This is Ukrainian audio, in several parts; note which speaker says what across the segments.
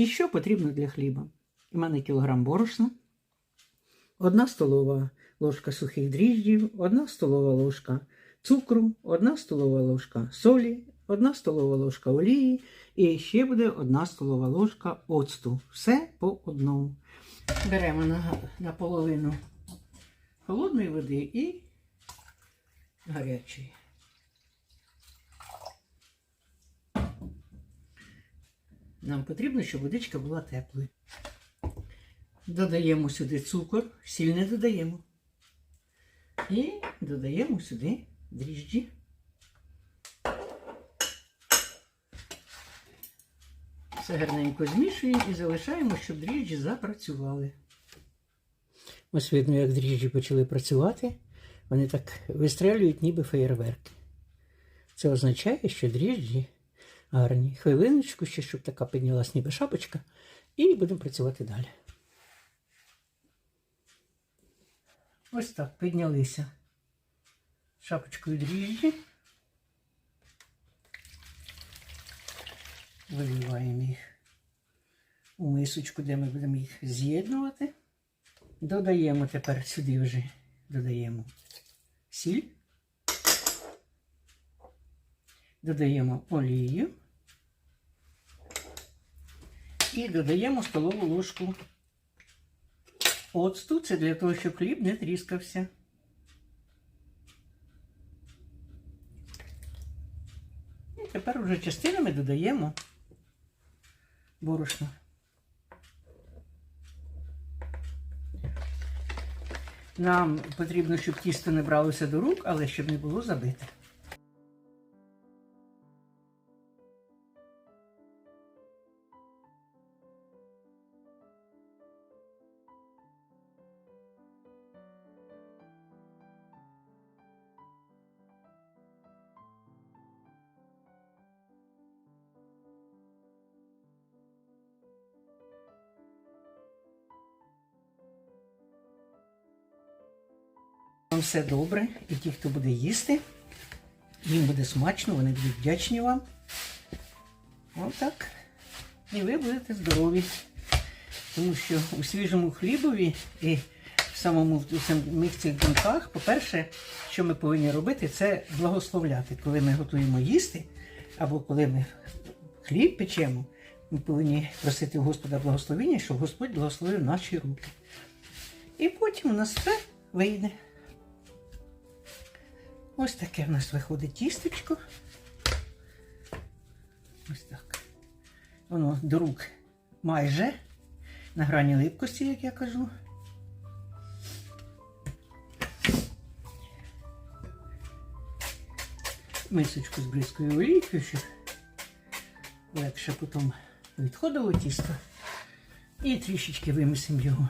Speaker 1: І що потрібно для хліба? У мене кілограм борошна, одна столова ложка сухих дріжджів, одна столова ложка цукру, одна столова ложка солі, одна столова ложка олії і ще буде одна столова ложка оцту. Все по одному. Беремо на, на холодної води і гарячої. Нам потрібно, щоб водичка була теплою. Додаємо сюди цукор, сіль не додаємо. І додаємо сюди дріжджі. Все гарненько змішуємо і залишаємо, щоб дріжджі запрацювали. Ось видно, як дріжджі почали працювати. Вони так вистрелюють, ніби феєрверки. Це означає, що дріжджі гарні. Хвилиночку ще, щоб така піднялась ніби шапочка, і будемо працювати далі. Ось так піднялися шапочкою дріжджі. Виливаємо їх у мисочку, де ми будемо їх з'єднувати. Додаємо тепер сюди вже додаємо сіль. Додаємо олію. І додаємо столову ложку оцту. Це для того, щоб хліб не тріскався. І тепер вже частинами додаємо борошно. Нам потрібно, щоб тісто не бралося до рук, але щоб не було забите. Вам все добре, і ті, хто буде їсти, їм буде смачно, вони будуть вдячні вам. Отак. І ви будете здорові. Тому що у свіжому хлібові і в самому в самих цих думках, по-перше, що ми повинні робити, це благословляти. Коли ми готуємо їсти, або коли ми хліб печемо, ми повинні просити у Господа благословення, щоб Господь благословив наші руки. І потім у нас все вийде. Ось таке в нас виходить тістечко. Ось так. Воно до рук майже на грані липкості, як я кажу. Мисочку з бризкою олійкою, щоб легше потім відходило тісто. І трішечки вимісимо його,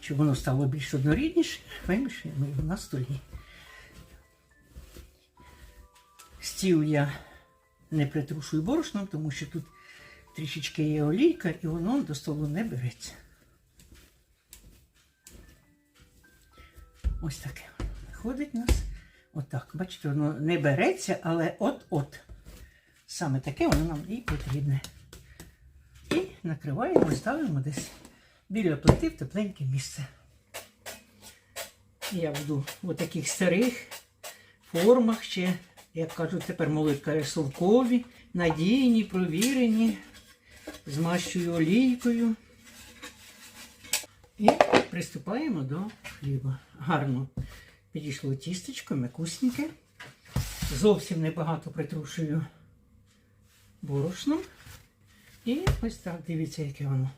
Speaker 1: щоб воно стало більш однорідніше, вимішуємо його на столі. Стіл я не притрушую борошном, тому що тут трішечки є олійка і воно до столу не береться. Ось таке виходить у нас. Отак. Бачите, воно не береться, але от-от. Саме таке воно нам і потрібне. І накриваємо, ставимо десь біля плити в тепленьке місце. Я буду в таких старих формах ще як кажуть, тепер молитка совкові, надійні, провірені, змащую олійкою. І приступаємо до хліба. Гарно підійшло тістечко, м'якусненьке. Зовсім небагато притрушую борошном. І ось так, дивіться, яке воно.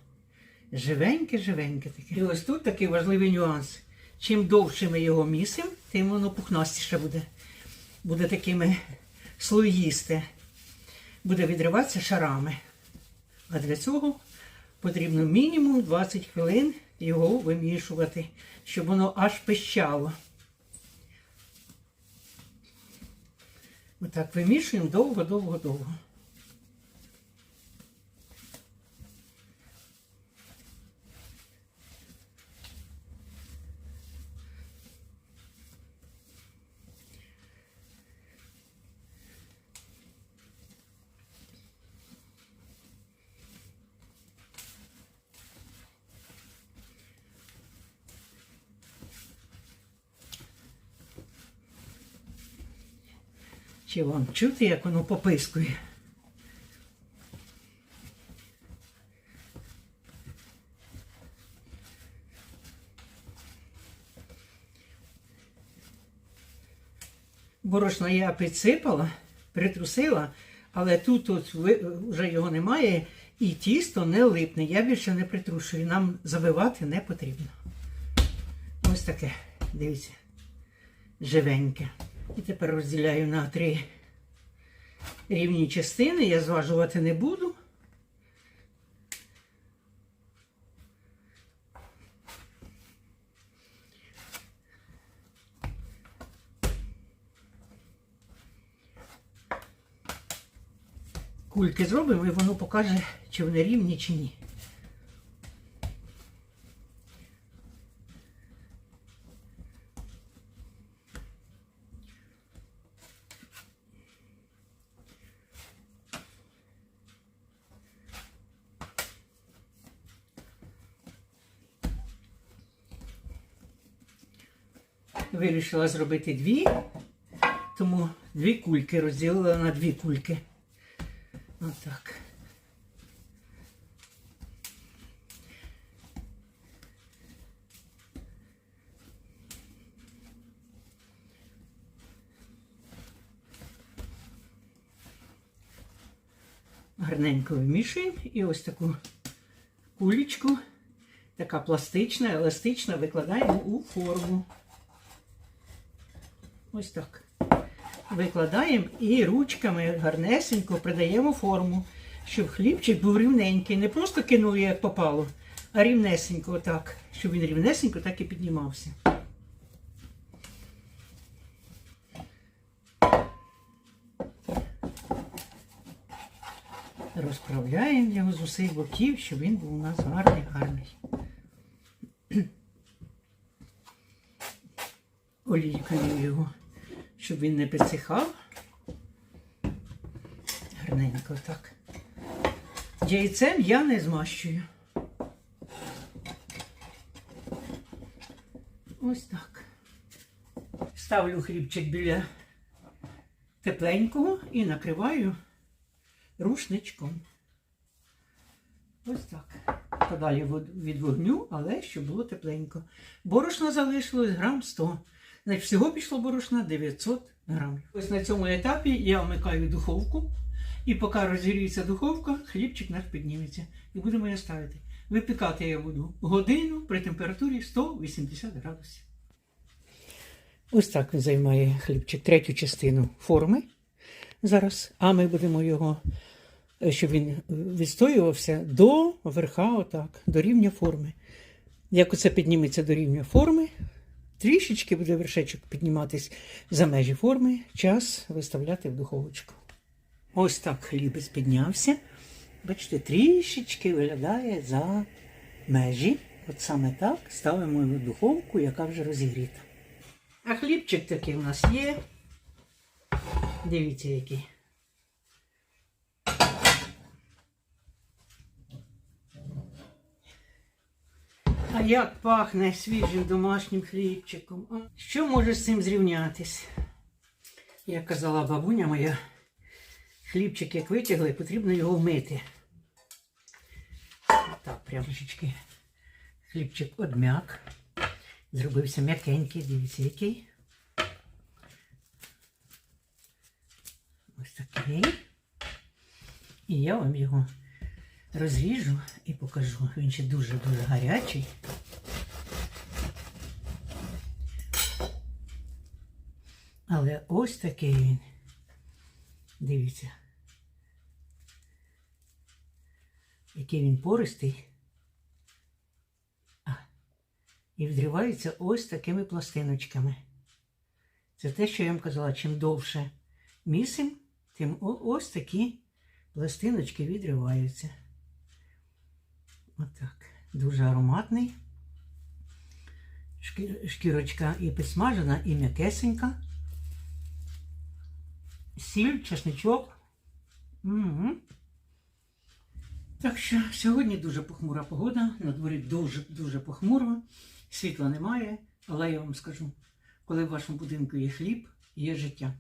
Speaker 1: Живеньке-живеньке таке. І ось тут такий важливий нюанс. Чим довше ми його місимо, тим воно пухнастіше буде буде такими слоїсте, буде відриватися шарами. А для цього потрібно мінімум 20 хвилин його вимішувати, щоб воно аж пищало. Отак вимішуємо довго-довго-довго. Чи вам чути, як воно попискує? Борошно я підсипала, притрусила, але тут от вже його немає і тісто не липне. Я більше не притрушую. Нам забивати не потрібно. Ось таке, дивіться, живеньке. І тепер розділяю на три рівні частини. Я зважувати не буду. Кульки зробимо і воно покаже, чи вони рівні, чи ні. Вирішила зробити дві, тому дві кульки розділила на дві кульки. Отак. Гарненько вимішуємо і ось таку кулечку, така пластична, еластична, викладаємо у форму. Ось так. Викладаємо і ручками гарнесенько придаємо форму, щоб хлібчик був рівненький. Не просто кинув як попало, а рівнесенько отак, щоб він рівнесенько так і піднімався. Розправляємо його з усіх боків, щоб він був у нас гарний, гарний. Олійкою його щоб він не підсихав. Гарненько так. Яйцем я не змащую. Ось так. Ставлю хлібчик біля тепленького і накриваю рушничком. Ось так. Подалі від- вогню, але щоб було тепленько. Борошна залишилось грам 100. Значить, всього пішло борошна 900 грамів. Ось на цьому етапі я вмикаю духовку. І поки розігріється духовка, хлібчик наш підніметься. І будемо його ставити. Випікати я буду годину при температурі 180 градусів. Ось так займає хлібчик третю частину форми зараз. А ми будемо його, е, щоб він відстоювався до верха, отак, до рівня форми. Як оце підніметься до рівня форми, трішечки буде вершечок підніматись за межі форми, час виставляти в духовочку. Ось так хлібець піднявся. Бачите, трішечки виглядає за межі. От саме так ставимо його в духовку, яка вже розігріта. А хлібчик такий у нас є. Дивіться, який. А як пахне свіжим домашнім хлібчиком. Що може з цим зрівнятись? Як казала бабуня моя, хлібчик як витягли, потрібно його вмити. Так, прямо хлібчик одм'як. Зробився м'якенький, дивіться, який. Ось такий. І я вам його розріжу і покажу. Він ще дуже-дуже гарячий. Але ось такий він. Дивіться. Який він пористий. А, і відривається ось такими пластиночками. Це те, що я вам казала, чим довше місим, тим ось такі пластиночки відриваються. Отак. Дуже ароматний. Шкі- Шкірочка і підсмажена, і м'якесенька. Сіль, чесничок. Угу. Так що сьогодні дуже похмура погода, на дворі дуже-дуже похмуро, світла немає, але я вам скажу, коли в вашому будинку є хліб, є життя.